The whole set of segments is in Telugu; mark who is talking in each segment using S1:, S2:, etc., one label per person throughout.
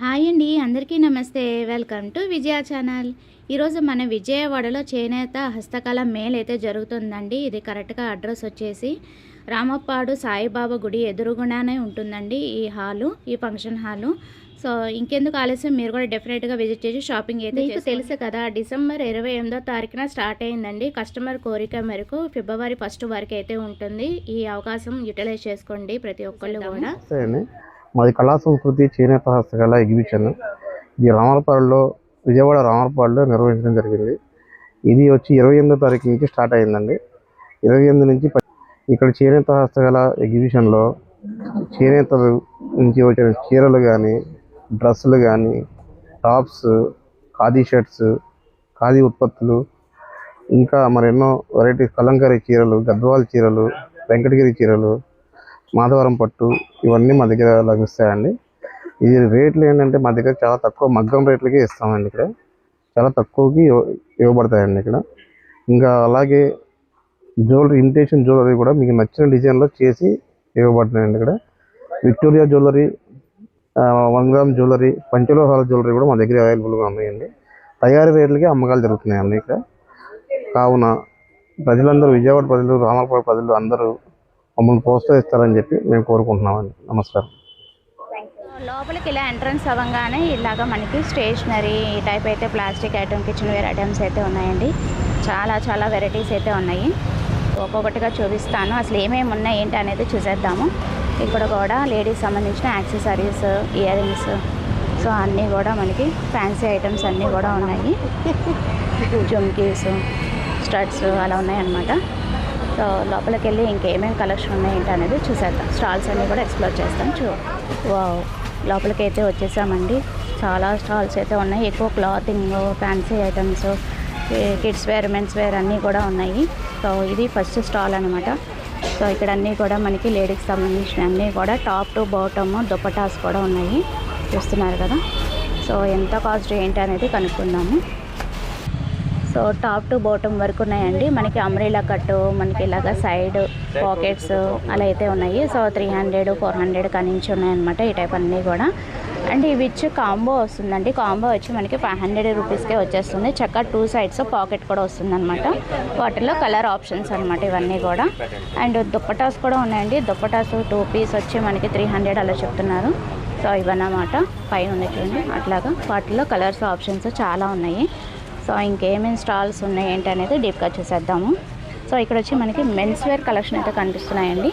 S1: హాయ్ అండి అందరికీ నమస్తే. Welcome to Vijaya channel. ఈరోజు మన విజయవాడలో చేనేత హస్తకళ మేల్ అయితే జరుగుతుందండి. ఇది కరెక్ట్గా అడ్రస్ వచ్చేసి రామప్పాడు సాయిబాబా గుడి ఎదురుగుండానే ఉంటుందండి ఈ హాలు ఈ ఫంక్షన్ హాలు. సో ఇంకెందుకు ఆలస్యం మీరు కూడా డెఫినెట్గా విజిట్ చేసి షాపింగ్ అయితే మీకు తెలుసు కదా డిసెంబర్ ఇరవై ఎనిమిదో తారీఖున స్టార్ట్ అయిందండి. కస్టమర్ కోరిక మేరకు ఫిబ్రవరి ఫస్ట్ వరకు అయితే ఉంటుంది. ఈ అవకాశం యూటిలైజ్ చేసుకోండి ప్రతి ఒక్కళ్ళు కూడా.
S2: మాది కళా సంస్కృతి చేనేత హస్తకళ ఎగ్జిబిషన్. ఇది రామలపాడులో విజయవాడ రామలపాడులో నిర్వహించడం జరిగింది. ఇది వచ్చి ఇరవై ఎనిమిదో తారీఖు నుంచి స్టార్ట్ అయిందండి. ఇరవై ఎనిమిది నుంచి ఇక్కడ చేనేత హస్తకళ ఎగ్జిబిషన్లో చేనేత నుంచి వచ్చిన చీరలు కానీ డ్రెస్సులు కానీ టాప్స్ ఖాదీ షర్ట్స్ ఖాదీ ఉత్పత్తులు ఇంకా మరెన్నో వెరైటీ కలంకారీ చీరలు గద్వాల చీరలు వెంకటగిరి చీరలు మాధవరం పట్టు ఇవన్నీ మా దగ్గర లభిస్తాయండి ఇది రేట్లు ఏంటంటే మా దగ్గర చాలా తక్కువ మగ్గం రేట్లకే ఇస్తామండి ఇక్కడ. చాలా తక్కువకి ఇవ్వబడతాయండి ఇక్కడ. ఇంకా అలాగే జ్యువెలరీ ఇమిటేషన్ జ్యువెలరీ కూడా మీకు నచ్చిన డిజైన్లో చేసి ఇవ్వబడుతున్నాయండి ఇక్కడ. విక్టోరియా జ్యువెలరీ ఆ, వన్ గ్రామ్ జ్యువెలరీ పంచలోహాల జ్యువెలరీ కూడా మా దగ్గర అవైలబుల్గా ఉన్నాయండి. తయారీ రేట్లకి అమ్మకాలు జరుగుతున్నాయండి ఇక్కడ. కావున ప్రజలందరూ విజయవాడ ప్రజలు రామాపురం ప్రజలు అందరూ మమ్మల్ని ప్రోత్సహిస్తారని చెప్పి మేము కోరుకుంటున్నామండి. నమస్కారం.
S1: లోపలికి ఇలా ఎంట్రన్స్ అవ్వగానే ఇలాగ మనకి స్టేషనరీ ఈ టైప్ అయితే plastic item kitchen ware items అయితే ఉన్నాయండి. చాలా చాలా వెరైటీస్ అయితే ఉన్నాయి. ఒక్కొక్కటిగా చూపిస్తాను. అసలు ఏమేమి ఉన్నాయి ఏంటి అనేది చూసేద్దాము. ఇక్కడ కూడా లేడీస్ సంబంధించిన యాక్సెసరీస్ ఇయర్ రింగ్స్ సో అన్నీ కూడా మనకి ఫ్యాన్సీ ఐటమ్స్ అన్నీ కూడా ఉన్నాయి. జుమ్కీస్ స్టడ్స్ అలా ఉన్నాయన్నమాట. సో లోపలికి వెళ్ళి ఇంకేమేమి కలెక్షన్ ఉన్నాయి ఏంటి అనేది చూసేద్దాం. స్టాల్స్ అన్నీ కూడా ఎక్స్ప్లోర్ చేస్తాం చూ వావ్ లోపలికి అయితే వచ్చేసామండి. చాలా స్టాల్స్ అయితే ఉన్నాయి. ఎక్కువ clothing fancy items kids wear men's wear అన్నీ కూడా ఉన్నాయి. సో ఇది ఫస్ట్ స్టాల్ అనమాట సో ఇక్కడ అన్నీ కూడా మనకి లేడీస్కి సంబంధించిన అన్నీ కూడా టాప్ టు బాటమ్ దుపటాస్ కూడా ఉన్నాయి. చూస్తున్నారు కదా? సో ఎంత కాస్ట్ ఏంటి అనేది కనుక్కుందాము. సో టాప్ టు బాటమ్ వరకు ఉన్నాయండి. మనకి అమ్రేలా కట్టు మనకి ఇలాగ సైడ్ పాకెట్స్ అలా అయితే ఉన్నాయి. So three hundred four hundred కనించి ఉన్నాయన్నమాట ఈ టైప్ అన్నీ కూడా. అండ్ ఇవి విచ్ కాంబో వస్తుందండి. కాంబో వచ్చి మనకి ఫైవ్ హండ్రెడ్ రూపీస్కే వచ్చేస్తుంది. చక్క టూ సైడ్స్ పాకెట్ కూడా వస్తుంది అనమాట వాటిలో కలర్ ఆప్షన్స్ అనమాట ఇవన్నీ కూడా. అండ్ దుప్పటాస్ కూడా ఉన్నాయండి. దుప్పటాస్ టూ పీస్ వచ్చి మనకి త్రీ హండ్రెడ్ అలా చెప్తున్నారు. సో ఇవన్నమాట. పైన ఉన్నాయి చూడండి. అట్లాగా వాటిలో కలర్స్ ఆప్షన్స్ చాలా ఉన్నాయి. సో ఇంకేమేమి స్టాల్స్ ఉన్నాయి ఏంటి అనేది డీప్గా చూసేద్దాము. సో ఇక్కడ వచ్చి మనకి మెన్స్ వేర్ కలెక్షన్ అయితే కనిపిస్తున్నాయండి.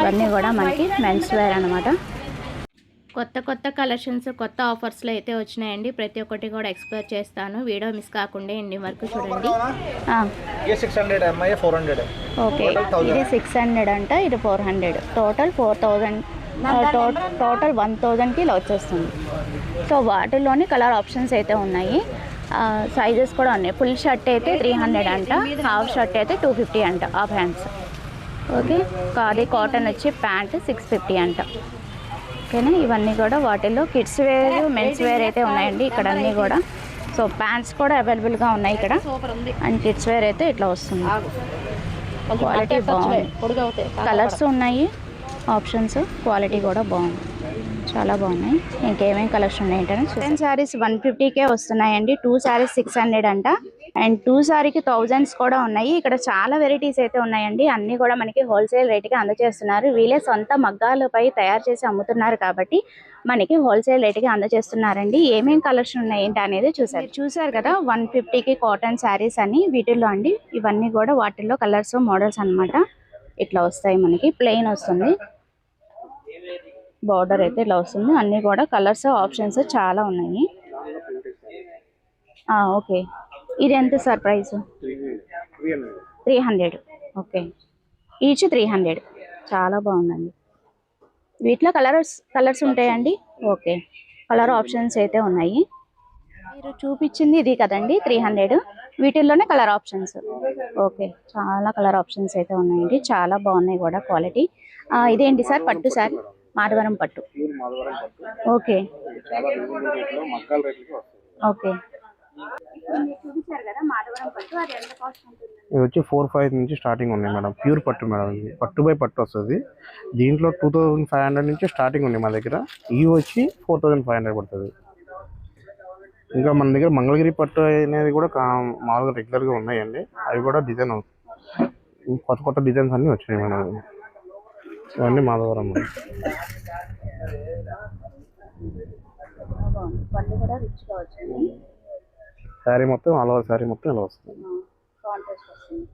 S1: ఇవన్నీ కూడా మనకి మెన్స్ వేర్ అనమాట కొత్త కొత్త కలెక్షన్స్ కొత్త ఆఫర్స్లో అయితే వచ్చినాయండి. ప్రతి ఒక్కటి కూడా ఎక్స్ప్లోర్ చేస్తాను. వీడియో మిస్ కాకుండా ఎన్ని వరకు చూడండి. ఓకే. ఇది సిక్స్ హండ్రెడ్ అంట ఇది four hundred total four thousand total one థౌజండ్కి ఇలా వచ్చేస్తుంది. సో వాటిలోని కలర్ ఆప్షన్స్ అయితే ఉన్నాయి. సైజెస్ కూడా ఉన్నాయి. ఫుల్ షర్ట్ అయితే త్రీ హండ్రెడ్ అంట. హాఫ్ షర్ట్ అయితే టూ ఫిఫ్టీ అంట హాఫ్ హ్యాండ్స్ ఓకే కాది కాటన్ వచ్చి ప్యాంట్ సిక్స్ ఫిఫ్టీ అంట. ఓకేనా ఇవన్నీ కూడా వాటిల్లో కిడ్స్ వేర్ మెన్స్ వేర్ అయితే ఉన్నాయండి ఇక్కడ అన్నీ కూడా. సో ప్యాంట్స్ కూడా అవైలబుల్గా ఉన్నాయి ఇక్కడ. అండ్ కిడ్స్ వేర్ అయితే ఇట్లా వస్తుంది. క్వాలిటీ బాగుంది. కలర్స్ ఉన్నాయి. ఆప్షన్స్ క్వాలిటీ కూడా బాగుంది. చాలా బాగున్నాయి. ఇంకేమేమి కలెక్షన్ ఉన్నాయి ఏంటని టెన్ శారీస్ వన్ ఫిఫ్టీకే వస్తున్నాయండి. టూ శారీస్ సిక్స్ హండ్రెడ్ అంట. అండ్ టూ శారీకి థౌజండ్స్ కూడా ఉన్నాయి. ఇక్కడ చాలా వెరైటీస్ అయితే ఉన్నాయండి. అన్నీ కూడా మనకి హోల్సేల్ రేట్కి అందజేస్తున్నారు వీళ్ళే సొంత మగ్గాలపై తయారు చేసి అమ్ముతున్నారు కాబట్టి మనకి హోల్సేల్ రేట్కి అందజేస్తున్నారండి ఏమేమి కలెక్షన్ ఉన్నాయి ఏంటి అనేది చూసారు చూసారు కదా వన్ ఫిఫ్టీకి కాటన్ శారీస్ అని వీటిల్లో అండి. ఇవన్నీ కూడా వాటిల్లో కలర్స్ మోడల్స్ అన్నమాట. ఇట్లా వస్తాయి మనకి. ప్లెయిన్ వస్తుంది. బార్డర్ అయితే ఇలా వస్తుంది. అన్నీ కూడా కలర్స్ ఆప్షన్స్ చాలా ఉన్నాయి. ఓకే. ఇది ఎంత sir price? Three hundred. Okay. Each three hundred. చాలా బాగుందండి. వీటిలో కలర్స్ కలర్స్ ఉంటాయండి? ఓకే. కలర్ ఆప్షన్స్ అయితే ఉన్నాయి. మీరు చూపించింది ఇది కదండి త్రీ హండ్రెడ్. వీటిల్లోనే కలర్ ఆప్షన్స్. ఓకే. చాలా కలర్ ఆప్షన్స్ అయితే ఉన్నాయండి. చాలా బాగున్నాయి కూడా క్వాలిటీ. ఇదేంటి సార్? పట్టు సార్? మాధవరం పట్టు. ఓకే. ఓకే. చూపించారు కదా మాధవరం పట్టు అది ఎంత కాస్ట్ ఉంటుందండి
S2: ఇది వచ్చి ఫోర్ ఫైవ్ నుంచి స్టార్టింగ్ ఉన్నాయి మేడం ప్యూర్ పట్టు మేడం ఇది. పట్టు బై పట్టు వస్తుంది. దీంట్లో టూ థౌజండ్ ఫైవ్ హండ్రెడ్ నుంచి స్టార్టింగ్ ఉన్నాయి మా దగ్గర. ఇవి వచ్చి ఫోర్ థౌజండ్ ఫైవ్ హండ్రెడ్ పడుతుంది. ఇంకా మన దగ్గర మంగళగిరి పట్టు అనేది కూడా మామూలుగా రెగ్యులర్గా ఉన్నాయండి. అవి కూడా డిజైన్ కొత్త కొత్త డిజైన్స్ అన్నీ వచ్చినాయి మేడం. ఇవన్నీ మాధవరం
S1: బాగుంది పళ్ళు కూడా రిచ్గా వచ్చింది
S2: శారీ మొత్తం ఓవర్ శారీ మొత్తం ఇలా వస్తుంది.
S1: కాంట్రాస్ట్ వస్తుంది.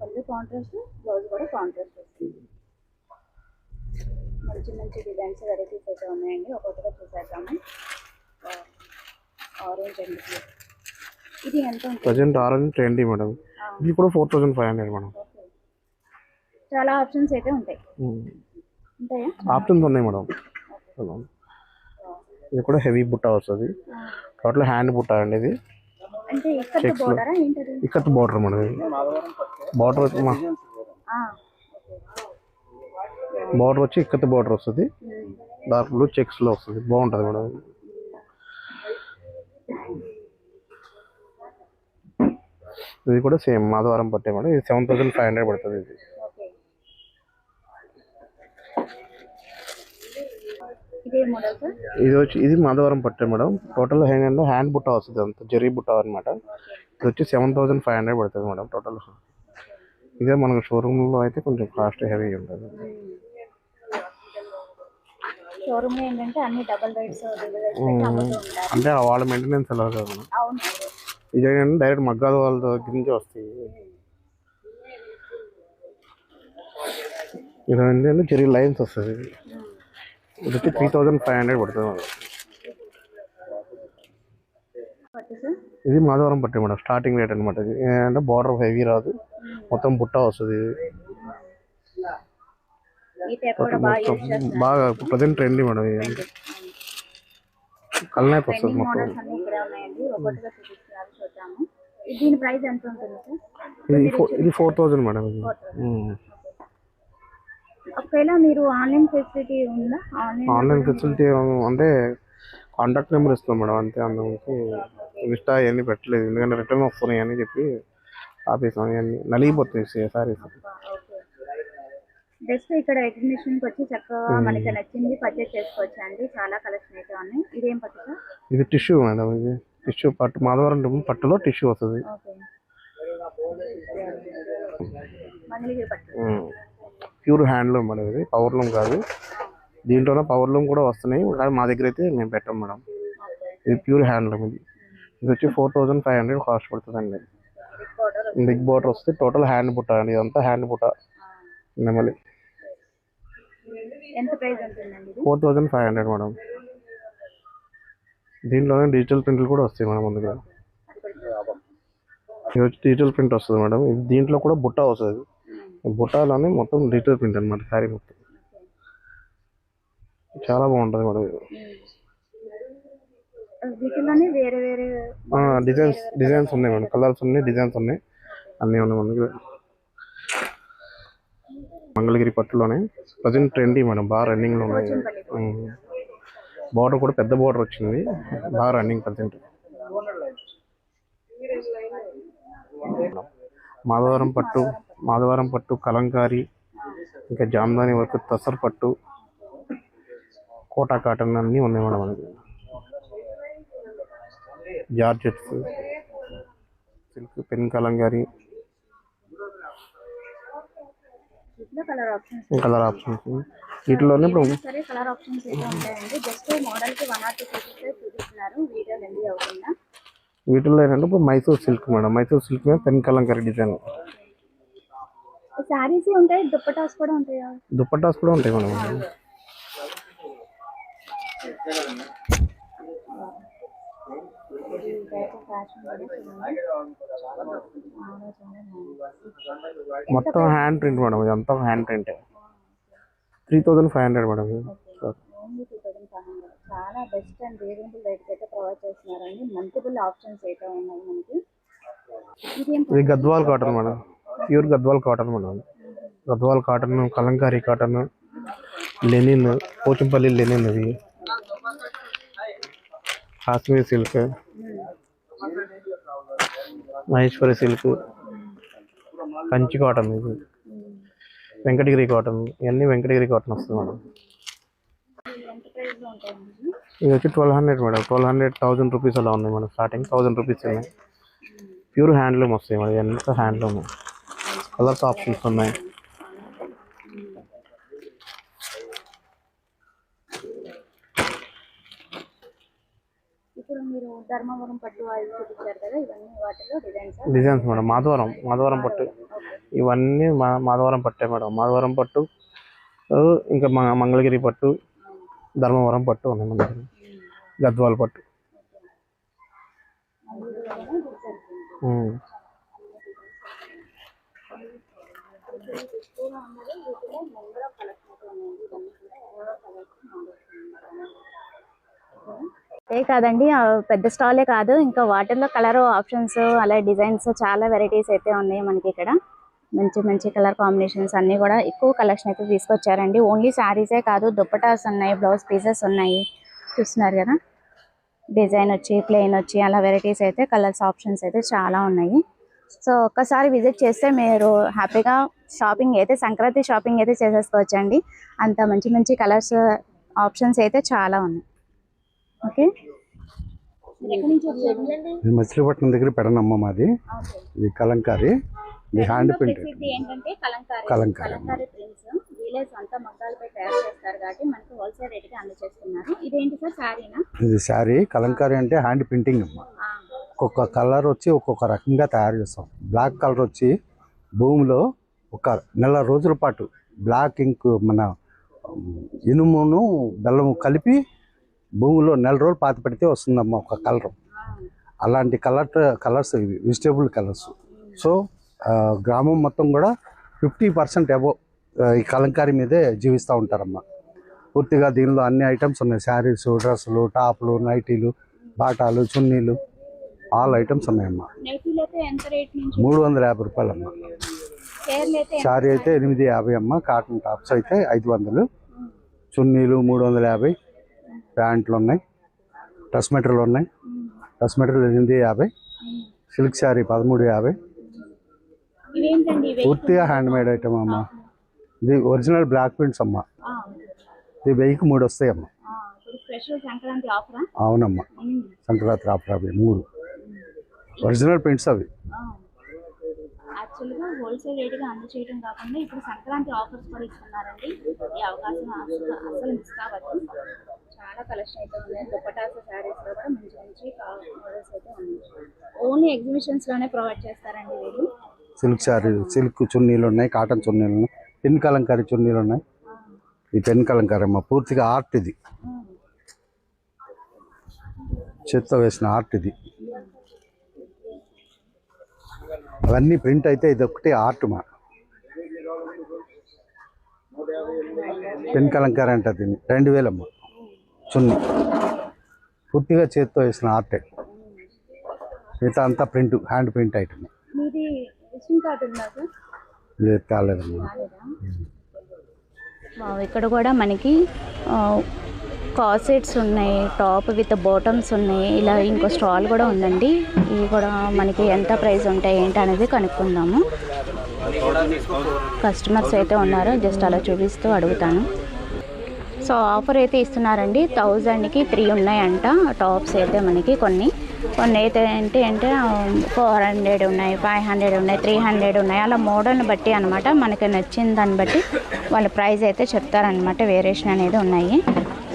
S1: పళ్ళు కాంట్రాస్ట్ బ్లౌజ్ కూడా కాంట్రాస్ట్ వస్తుంది. మంచి మంచి డిజైన్స్ వెరైటీస్ అయితే ఉన్నాయండి. ఒక్కొక్కటిగా చూసేద్దాము. Orange and. ఇది ఎంత ఉంటుంది?
S2: ప్రజెంట్ ఆరెంజ్ ట్రెండీ మేడం ఇది కూడా four thousand five hundred madam
S1: చాలా ఆప్షన్స్ అయితే ఉంటాయి. ఉంటాయా?
S2: ఆప్షన్స్ ఉన్నాయి మేడం. ఇది కూడా హెవీ బుట్ట వస్తుంది. టోటల్ హ్యాండ్ బుట్ట అండి ఇది. ఇక్కత్ బార్డర్ మేడం ఇది. బార్డర్ వచ్చి బార్డర్ వచ్చి ఇక్కత్ బార్డర్ వస్తుంది. డార్క్ బ్లూ చెక్స్లో వస్తుంది. బాగుంటుంది మేడం ఇది. ఇది కూడా సేమ్ మాధవరం పట్టే మేడం. ఇది సెవెన్ థౌసండ్ ఫైవ్ హండ్రెడ్ పడుతుంది ఇది.
S1: ఇదే
S2: వచ్చి ఇది మాధవరం పట్టే మేడం. టోటల్ ఏంటంటే హ్యాండ్ బుట్ట వస్తుంది అంత జరీ బుట్ట అనమాట ఇది వచ్చి సెవెన్ థౌసండ్ ఫైవ్ హండ్రెడ్ పడుతుంది మేడం టోటల్ ఇదే మనకు షోరూంలో అయితే కొంచెం కాస్ట్ హెవీ ఉంటుంది.
S1: షోరూమ్ ఏంటంటే అన్ని డబల్
S2: అంటే వాళ్ళ మెయింటెనెన్స్ ఎలా కదా ఇది ఏంటంటే డైరెక్ట్ మగ్గాల వాళ్ళ దగ్గర నుంచి వస్తాయి. ఇది ఏంటంటే జరీ లైన్స్ వస్తుంది. వచ్చి త్రీ థౌజండ్ ఫైవ్ హండ్రెడ్ పడుతుంది మేడం. ఇది మాధవరం పట్టే మేడం స్టార్టింగ్ రేట్ అనమాట ఏంటంటే బార్డర్ హెవీ రాదు. మొత్తం బుట్ట వస్తుంది
S1: బాగా
S2: ప్రజెంట్ ట్రెండీ మేడం ఇది. కల్నేత వస్తుంది మొత్తం.
S1: ఇది దీని ప్రైస్ ఎంత ఉంటుంది సార్?
S2: ఇది ఫోర్ థౌజండ్ మేడం ఇది.
S1: ఒకవేళ మీరు ఆన్లైన్ ఫెసిలిటీ ఉందా? ఆన్లైన్
S2: ఫెసిలిటీ అంటే కాంటాక్ట్ నెంబర్ ఇస్తాం మేడం అంతే అందుకు ఇన్స్టా అవన్నీ పెట్టలేదు. ఎందుకంటే రిటర్న్ వస్తున్నాయి అని చెప్పి ఆపేసాం అవన్నీ నలిగిపోతాయి సారీస్.
S1: ఓకే. జస్ట్ ఇక్కడ ఎగ్జిబిషన్కి వచ్చి చక్కగా మనకి నచ్చింది పర్చేస్ చేసుకోవచ్చు అండి. చాలా కలెక్షన్ అయితే ఉన్నాయి. ఇదేం పట్టు సార్
S2: ఇది టిష్యూ మేడం ఇది. టిష్యూ పట్టు మాధవరం పట్టులో టిష్యూ వస్తుంది.
S1: మంగళగిరి పట్టు.
S2: ప్యూర్ హ్యాండ్లూమ్ మేడం ఇది. పవర్లూమ్ కాదు. దీంట్లోనే పవర్లూమ్ కూడా వస్తున్నాయి. కానీ మా దగ్గర అయితే మేము పెట్టాం మేడం. ఇది ప్యూర్ హ్యాండ్లూమ్ ఇది. ఇది వచ్చి four thousand five hundred cost పడుతుందండి
S1: బార్డర్
S2: బిగ్ బోటర్ వస్తే టోటల్ హ్యాండ్ బుట్ట అండి. ఇదంతా హ్యాండ్ బుట్ట. నెమలి. Four thousand five hundred madam. దీంట్లోనే డిజిటల్ ప్రింట్లు కూడా వస్తాయి మేడం ముందుగా. ఇది వచ్చి డిజిటల్ ప్రింట్ వస్తుంది మేడం. ఇది దీంట్లో కూడా బుట్ట వస్తుంది. బుట్టలోనే మొత్తం డిజిటల్ ప్రింట్ అనమాట శారీ మొత్తం. చాలా బాగుంటుంది మేడం ఇది. డిజైన్స్ డిజైన్స్ ఉన్నాయి మేడం. కలర్స్ ఉన్నాయి డిజైన్స్ ఉన్నాయి. అన్నీ ఉన్నాయి మన దగ్గర మంగళగిరి పట్టులోనే. ప్రజెంట్ ట్రెండీ మేడం బాగా రన్నింగ్లో ఉన్నాయి. బార్డర్ కూడా పెద్ద బార్డర్ వచ్చింది. బాగా రన్నింగ్ ప్రజెంట్. మాధవరం పట్టు. మాధవరం పట్టు కలంకారీ ఇంకా జామ్దాని వర్క్ తసర్ పట్టు కోటా కాటన్ అన్నీ ఉన్నాయి మేడం మనకి. Georgettes silk pen Kalamkari.
S1: Colour options
S2: వీటిలోనే ఇప్పుడు
S1: సరే కలర్ ఆప్షన్స్ అయితే ఉంటాయండి. జస్ట్ మోడల్కి వన్ ఆర్ టూ పీసెస్ చూపిస్తున్నారు. వీడియో లెంది అవుతుందా
S2: వీటిలో ఏంటంటే ఇప్పుడు Mysore silk madam. Mysore silk మీద పెన్ కలంకారీ డిజైన్.
S1: శారీస్ ఉంటాయి దుప్పటాస్ కూడా ఉంటాయా
S2: దుప్పటాస్ కూడా ఉంటాయి మేడం. మొత్తం హ్యాండ్ ప్రింట్ మేడం ఇది అంతా hand print three thousand five hundred madam
S1: చాలా బెస్ట్ అండ్ రీజనబుల్ రేట్కి అయితే ప్రొవైడ్ చేస్తున్నారండి. మల్టిపుల్ ఆప్షన్స్ అయితే ఉన్నాయి మనకి.
S2: ఇది Gadwal cotton madam. Pure Gadwal cotton madam Gadwal cotton Kalamkari cotton linen Pochampalli linen ఇది Kashmir silk Maheshwari silk Kanchi cotton ఇది. వెంకటగిరి కాటన్ ఇవన్నీ వెంకటగిరి కాటన్ వస్తుంది మేడం ఇది వచ్చి twelve hundred madam. Twelve hundred thousand rupees అలా ఉన్నాయి మేడం స్టార్టింగ్ థౌజండ్ రూపీస్ ఉన్నాయి. ప్యూర్ హ్యాండ్లూమ్ వస్తాయి మేడం ఎంత హ్యాండ్లూమ్? కలర్స్ ఆప్షన్స్ ఉన్నాయి
S1: డిజైన్స్
S2: మేడం మాధవరం మాధవరం పట్టు. ఇవన్నీ మా మాధవరం పట్టే మేడం. మాధవరం పట్టు ఇంకా మంగళగిరి పట్టు ధర్మవరం పట్టు ఉన్నాయి మన దగ్గర. గద్వాల పట్టు. ఉమ్.
S1: కాదండి పెద్ద స్టాలే కాదు ఇంకా వాటిల్లో కలర్ ఆప్షన్స్ అలా డిజైన్స్ చాలా వెరైటీస్ అయితే ఉన్నాయి మనకి ఇక్కడ. మంచి మంచి కలర్ కాంబినేషన్స్ అన్నీ కూడా ఎక్కువ కలెక్షన్ అయితే తీసుకొచ్చారండి. ఓన్లీ శారీసే కాదు దుప్పటాస్ ఉన్నాయి బ్లౌజ్ పీసెస్ ఉన్నాయి. చూస్తున్నారు కదా? డిజైన్ వచ్చి ప్లెయిన్ వచ్చి అలా వెరైటీస్ అయితే కలర్స్ ఆప్షన్స్ అయితే చాలా ఉన్నాయి. సో ఒక్కసారి విజిట్ చేస్తే మీరు హ్యాపీగా షాపింగ్ అయితే సంక్రాంతి షాపింగ్ అయితే చేసేసుకోవచ్చండి. అంత మంచి మంచి కలర్స్ ఆప్షన్స్ అయితే చాలా ఉన్నాయి. ఓకే?
S3: మచిలీపట్నం దగ్గర పెడనమ్మ మాది. ఇది కలంకారీ. ఇది హ్యాండ్ ప్రింట్
S1: ఏంటంటే కలంకారీ.
S3: కలంకారీ.
S1: కలంకారీ ప్రింట్స్ వీలే సొంత మగ్గాలపై తయారు చేస్తారు కాబట్టి మనకి హోల్సేల్ రేట్కి అందజేస్తున్నారు ఇదేంటి సార్ శారీనా
S3: ఇది శారీ కలంకారీ అంటే హ్యాండ్ ప్రింటింగ్ అమ్మ. ఒక్కొక్క కలర్ వచ్చి ఒక్కొక్క రకంగా తయారు చేస్తాం. బ్లాక్ కలర్ వచ్చి భూమిలో ఒక నెల రోజుల పాటు బ్లాక్ ఇంక్ మన ఇనుమును బెల్లము కలిపి భూమిలో నెల రోజులు పాతి పెడితే వస్తుందమ్మా ఒక కలర్. అలాంటి కలర్ కలర్స్ ఇవి వెజిటేబుల్ కలర్స్. సో గ్రామం మొత్తం కూడా ఫిఫ్టీ పర్సెంట్ అబోవ్ ఈ కలంకారీ మీదే జీవిస్తూ ఉంటారమ్మా. పూర్తిగా దీనిలో అన్ని ఐటమ్స్ ఉన్నాయి. శారీస్ డ్రెస్సులు టాప్లు నైటీలు బాటాలు చున్నీలు ఆల్ ఐటమ్స్ ఉన్నాయమ్మా. మూడు వందల యాభై రూపాయలు అమ్మా
S1: చీరలు అయితే
S3: శారీ అయితే ఎనిమిది యాభై అమ్మ కాటన్ టాప్స్ అయితే ఐదు వందలు. చున్నీలు మూడు వందల యాభై. ప్యాంట్లు ఉన్నాయి. డ్రెస్ మెటీరియల్ ఉన్నాయి. డ్రెస్ మెటీరియల్ ఎనిమిది యాభై. సిల్క్ శారీ పదమూడు యాభై. పూర్తిగా హ్యాండ్ మేడ్ ఐటమ్ అమ్మ. ఇది ఒరిజినల్ బ్లాక్ ప్రింట్స్ అమ్మ. ఇది వెయ్యికి మూడు
S1: సంక్రాంతి ఆఫరా?
S3: అవునమ్మా. సంక్రాంతి ఆఫర్ అవి మూడు. ఒరిజినల్ ప్రింట్స్ అవి.
S1: యాక్చువల్గా హోల్సేల్ రేట్గా అందచేయడం కాకుండా ఇప్పుడు సంక్రాంతి ఆఫర్స్ కూడా ఇస్తున్నారండి. ఈ అవకాశం అసలు మిస్ కావద్దు. చాలా కలెక్షన్ అయితే ఉన్నాయి. దుప్పటాస్ శారీస్లో కూడా మంచి మంచి మోడల్స్ అయితే ఉన్నాయి. ఓన్లీ ఎగ్జిబిషన్స్లోనే ప్రొవైడ్ చేస్తారండి వీళ్ళు.
S3: సిల్క్ శారీ సిల్క్ చున్నీలు ఉన్నాయి కాటన్ చున్నీలు ఉన్నాయి పెన్ కలంకారీ చున్నీలు ఉన్నాయి. ఈ పెన్ కలంకారీ అమ్మ పూర్తిగా ఆర్ట్ ఇది. చేత్తో వేసిన ఆర్ట్ ఇది. అవన్నీ ప్రింట్ అయితే ఇది ఒకటి ఆర్ట్ మా. పెన్ కలంకారీ అంటారు దీన్ని. రెండు వేలమ్మ చున్నీ పూర్తిగా చేత్తో వేసిన ఆర్టే. మిగతా అంతా ప్రింట్ హ్యాండ్ ప్రింట్ ఐటమ్. లేదు కాలేదమ్మా.
S1: ఇక్కడ కూడా మనకి కాసెట్స్ ఉన్నాయి టాప్ విత్ బాటమ్స్ ఉన్నాయి ఇలా ఇంకో స్టాల్ కూడా ఉందండి. ఇవి కూడా మనకి ఎంత ప్రైస్ ఉంటాయి ఏంటి అనేది కనుక్కుందాము. కస్టమర్స్ అయితే ఉన్నారు జస్ట్ అలా చూపిస్తూ అడుగుతాను. సో ఆఫర్ అయితే ఇస్తున్నారండి. థౌజండ్కి త్రీ ఉన్నాయంట. టాప్స్ అయితే మనకి కొన్ని. కొన్ని అయితే ఏంటి అంటే um, ఫోర్ హండ్రెడ్ ఉన్నాయి ఫైవ్ హండ్రెడ్ ఉన్నాయి త్రీ హండ్రెడ్ ఉన్నాయి. అలా మోడల్ని బట్టి అనమాట మనకి నచ్చిన దాన్ని బట్టి వాళ్ళ ప్రైస్ అయితే చెప్తారనమాట వేరియేషన్ అనేది ఉన్నాయి.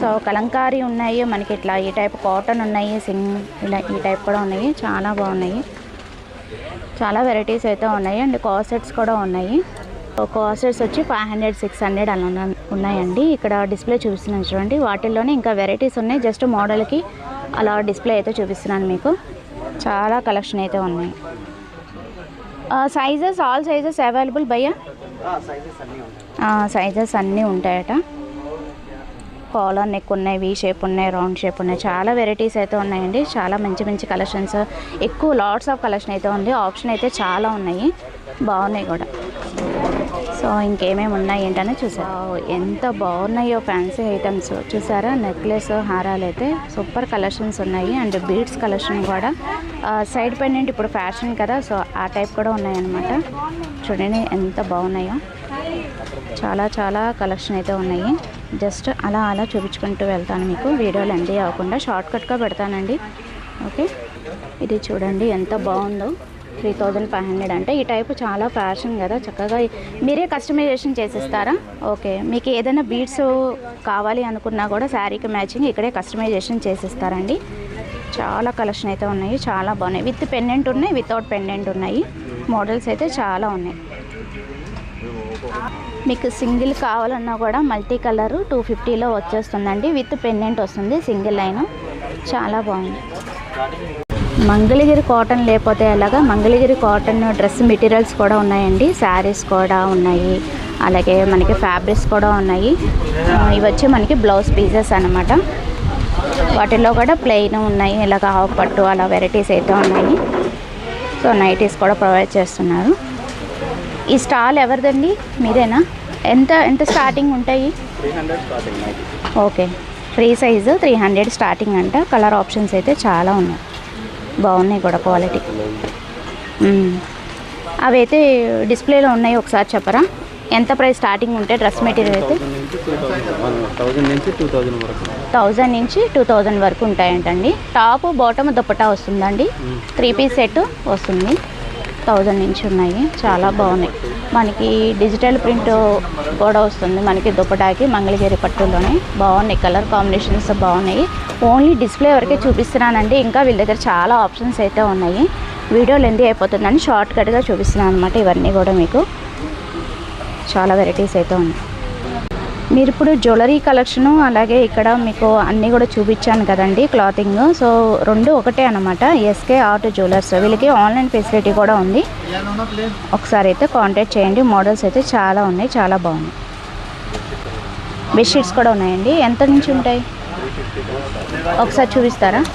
S1: సో కలంకారీ ఉన్నాయి మనకి ఇట్లా ఈ టైప్ కాటన్ ఉన్నాయి సింగ్ ఇలా ఈ టైప్ కూడా ఉన్నాయి చాలా బాగున్నాయి. చాలా వెరైటీస్ అయితే ఉన్నాయి అండ్ కాసెట్స్ కూడా ఉన్నాయి. కాసెట్స్ వచ్చి ఫైవ్ హండ్రెడ్ సిక్స్ హండ్రెడ్ అలా ఉన్న- ఉన్నాయండి. ఇక్కడ డిస్ప్లే చూపిస్తున్నాను చూడండి. వాటిల్లోనే ఇంకా వెరైటీస్ ఉన్నాయి. జస్ట్ మోడల్కి అలా డిస్ప్లే అయితే చూపిస్తున్నాను మీకు. చాలా కలెక్షన్ అయితే ఉన్నాయి. సైజెస్ ఆల్ సైజెస్ అవైలబుల్ భయ్యా? సైజెస్ అన్నీ ఉంటాయట. కాలర్ నెక్ ఉన్నాయి వీ షేప్ ఉన్నాయి రౌండ్ షేప్ ఉన్నాయి. చాలా వెరైటీస్ అయితే ఉన్నాయండి. చాలా మంచి మంచి కలెక్షన్స్ ఎక్కువ లాట్స్ ఆఫ్ కలెక్షన్ అయితే ఉంది. ఆప్షన్ అయితే చాలా ఉన్నాయి. బాగున్నాయి కూడా. సో ఇంకేమేమి ఉన్నాయి ఏంటనే చూసారు ఎంత బాగున్నాయో ఫ్యాన్సీ ఐటమ్స్ చూసారా? నెక్లెస్ హారాలు అయితే సూపర్ కలెక్షన్స్ ఉన్నాయి. అండ్ బీడ్స్ కలెక్షన్ కూడా. సైడ్ పైన ఇప్పుడు ఫ్యాషన్ కదా. సో ఆ టైప్ కూడా ఉన్నాయన్నమాట. చూడండి ఎంత బాగున్నాయో. చాలా చాలా కలెక్షన్ అయితే ఉన్నాయి. జస్ట్ అలా అలా చూపించుకుంటూ వెళ్తాను మీకు. వీడియోలు ఎండి అవ్వకుండా షార్ట్కట్గా పెడతానండి. ఓకే? ఇది చూడండి ఎంత బాగుందో. త్రీ థౌజండ్ ఫైవ్ హండ్రెడ్ అంటే ఈ టైపు చాలా ఫ్యాషన్ కదా చక్కగా మీరే కస్టమైజేషన్ చేసిస్తారా? ఓకే. మీకు ఏదైనా బీడ్స్ కావాలి అనుకున్నా కూడా శారీకి మ్యాచింగ్ ఇక్కడే కస్టమైజేషన్ చేసిస్తారండి. చాలా కలెక్షన్ అయితే ఉన్నాయి చాలా బాగున్నాయి. విత్ పెండెంట్ ఉన్నాయి వితౌట్ పెండెంట్ ఉన్నాయి. మోడల్స్ అయితే చాలా ఉన్నాయి. మీకు సింగిల్ కావాలన్నా కూడా మల్టీ కలర్ టూ ఫిఫ్టీలో వచ్చేస్తుందండి. విత్ పెండెంట్ వస్తుంది సింగిల్ లైన్. చాలా బాగుంది. మంగళగిరి కాటన్ లేకపోతే ఎలాగా మంగళగిరి కాటన్ డ్రెస్ మెటీరియల్స్ కూడా ఉన్నాయండి. శారీస్ కూడా ఉన్నాయి. అలాగే మనకి ఫ్యాబ్రిక్స్ కూడా ఉన్నాయి. ఇవి వచ్చి మనకి బ్లౌజ్ పీసెస్ అన్నమాట. వాటిల్లో కూడా ప్లెయిన్ ఉన్నాయి. ఇలాగ హాఫ్ పట్టు అలా వెరైటీస్ అయితే ఉన్నాయి. సో నైటీస్ కూడా ప్రొవైడ్ చేస్తున్నారు. ఈ స్టాల్ ఎవరిదండి? మీరేనా? ఎంత ఎంత స్టార్టింగ్ ఉంటాయి? Okay. Free size three hundred starting అంట. కలర్ ఆప్షన్స్ అయితే చాలా ఉన్నాయి. బాగున్నాయి కూడా క్వాలిటీ మ్మ్. అవైతే డిస్ప్లేలో ఉన్నాయి ఒకసారి చెప్పరా? ఎంత ప్రైస్ స్టార్టింగ్ ఉంటే డ్రెస్ మెటీరియల్ అయితే?
S4: థౌజండ్ నుంచి టూ థౌజండ్ వరకు.
S1: థౌజండ్ నుంచి టూ థౌజండ్ వరకు. ఉంటాయంటండి. టాప్ బాటమ్ దుప్పటా వస్తుందండి. త్రీ పీస్ సెట్ వస్తుంది. థౌజండ్ నుంచి ఉన్నాయి. చాలా బాగున్నాయి. మనకి డిజిటల్ ప్రింట్ కూడా వస్తుంది మనకి దుప్పటాకి మంగళగిరి పట్టులోనే. బాగున్నాయి కలర్ కాంబినేషన్స్ బాగున్నాయి. ఓన్లీ డిస్ప్లే వరకే చూపిస్తున్నానండి. ఇంకా వీళ్ళ దగ్గర చాలా ఆప్షన్స్ అయితే ఉన్నాయి. వీడియో లెంది అయిపోతుందని షార్ట్ కట్గా చూపిస్తున్నాను అనమాట ఇవన్నీ కూడా మీకు. చాలా వెరైటీస్ అయితే ఉన్నాయి. మీరు ఇప్పుడు జ్యువెలరీ కలెక్షను అలాగే ఇక్కడ మీకు అన్నీ కూడా చూపించాను కదండి క్లాతింగ్ సో రెండు ఒకటే అనమాట ఎస్కే ఆర్ట్ జ్యువెలర్స్ వీళ్ళకి ఆన్లైన్ ఫెసిలిటీ కూడా ఉంది. ఒకసారి అయితే కాంటాక్ట్ చేయండి. మోడల్స్ అయితే చాలా ఉన్నాయి. చాలా బాగున్నాయి. బెడ్షీట్స్ కూడా ఉన్నాయండి. ఎంత నుంచి ఉంటాయి? ఒకసారి చూపిస్తారా?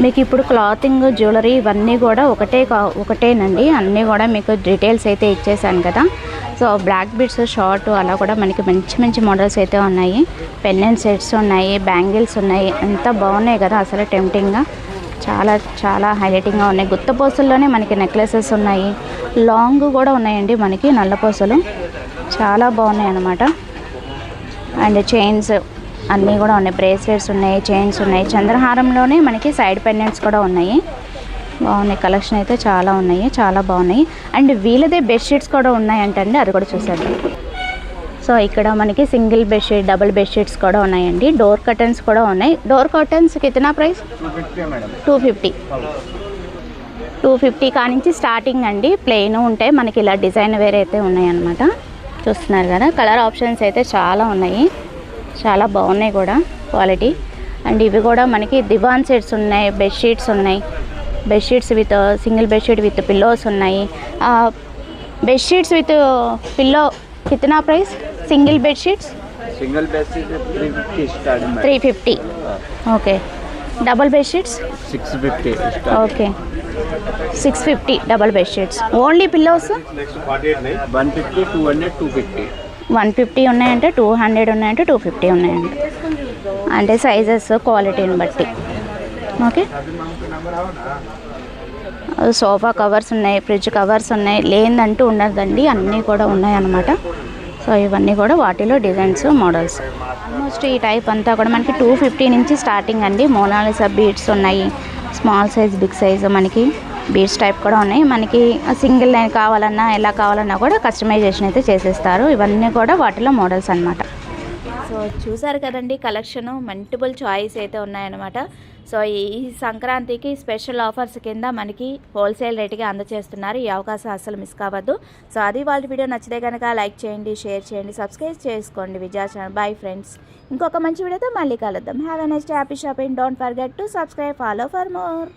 S1: మీకు ఇప్పుడు క్లాతింగ్ జ్యువెలరీ ఇవన్నీ కూడా ఒకటే కా- ఒకటేనండి. అన్నీ కూడా మీకు డీటెయిల్స్ అయితే ఇచ్చేసాను కదా. సో బ్లాక్ బీడ్స్ షార్ట్ అలా కూడా మనకి మంచి మంచి మోడల్స్ అయితే ఉన్నాయి. పెన్నెన్ సెట్స్ ఉన్నాయి బ్యాంగిల్స్ ఉన్నాయి. ఎంత బాగున్నాయి కదా అసలు టెంప్టింగ్గా. చాలా చాలా హైలైటింగ్గా ఉన్నాయి. గుత్తపోసల్లోనే మనకి నెక్లెసెస్ ఉన్నాయి. లాంగ్ కూడా ఉన్నాయండి మనకి నల్లపూసలు చాలా బాగున్నాయి అన్నమాట. అండ్ చైన్స్ అన్నీ కూడా ఉన్నాయి. బ్రేస్లెట్స్ ఉన్నాయి చైన్స్ ఉన్నాయి. చంద్రహారంలోనే మనకి సైడ్ పెండెంట్స్ కూడా ఉన్నాయి. బాగున్నాయి. కలెక్షన్ అయితే చాలా ఉన్నాయి. చాలా బాగున్నాయి. అండ్ వీళ్ళదే బెడ్షీట్స్ కూడా ఉన్నాయంటండి. అది కూడా చూసాను సో ఇక్కడ మనకి సింగిల్ బెడ్షీట్ డబుల్ బెడ్షీట్స్ కూడా ఉన్నాయండి. డోర్ కర్టన్స్ కూడా ఉన్నాయి. Door curtains కితనా price two fifty two fifty కానించి స్టార్టింగ్ అండి. ప్లెయిన్ ఉంటాయి. మనకి ఇలా డిజైన్ వేరే అయితే ఉన్నాయన్నమాట. చూస్తున్నారు కదా? కలర్ ఆప్షన్స్ అయితే చాలా ఉన్నాయి. చాలా బాగున్నాయి కూడా. క్వాలిటీ అండ్ ఇవి కూడా మనకి దివాన్ సెట్స్ ఉన్నాయి బెడ్షీట్స్ ఉన్నాయి. Bedsheets with single bedsheet with pillows ఉన్నాయి. Bedsheets with pillow కితనా price? Single bedsheets?
S4: Single bed three fifty
S1: okay. Double bedsheets?
S4: Six fifty
S1: okay. Six fifty double bedsheets. Only pillows?
S4: One fifty two hundred two fifty.
S1: One fifty ఉన్నాయంటే టూ హండ్రెడ్ ఉన్నాయంటే టూ ఫిఫ్టీ ఉన్నాయంటే. అంటే సైజెస్ క్వాలిటీని బట్టి. ఓకే. సోఫా కవర్స్ ఉన్నాయి ఫ్రిడ్జ్ కవర్స్ ఉన్నాయి లేదంటూ ఉండదండి అన్నీ కూడా ఉన్నాయి అనమాట సో ఇవన్నీ కూడా వాటిలో డిజైన్స్ మోడల్స్. ఆల్మోస్ట్ ఈ టైప్ అంతా కూడా మనకి టూ ఫిఫ్టీ నుంచి స్టార్టింగ్ అండి. మోనాలిసా బీడ్స్ ఉన్నాయి స్మాల్ సైజ్ బిగ్ సైజ్ మనకి బీడ్స్ టైప్ కూడా ఉన్నాయి. మనకి సింగిల్ లైన్ కావాలన్నా ఎలా కావాలన్నా కూడా కస్టమైజేషన్ అయితే చేసేస్తారు. ఇవన్నీ కూడా వాటిలో మోడల్స్ అనమాట సో చూసారు కదండి కలెక్షన్ మల్టిపుల్ చాయిస్ అయితే ఉన్నాయన్నమాట. సో ఈ సంక్రాంతికి స్పెషల్ ఆఫర్స్ కింద మనకి హోల్సేల్ రేటుకి అందజేస్తున్నారు ఈ అవకాశం అసలు మిస్ కావద్దు. సో అది వాళ్ళ వీడియో నచ్చితే కనుక లైక్ చేయండి షేర్ చేయండి సబ్స్క్రైబ్ చేసుకోండి. విజయ ఛానల్. బాయ్ ఫ్రెండ్స్ ఇంకొక మంచి వీడియోతో మళ్ళీ కలుద్దాం. Have a next happy shopping don't forget to subscribe follow for more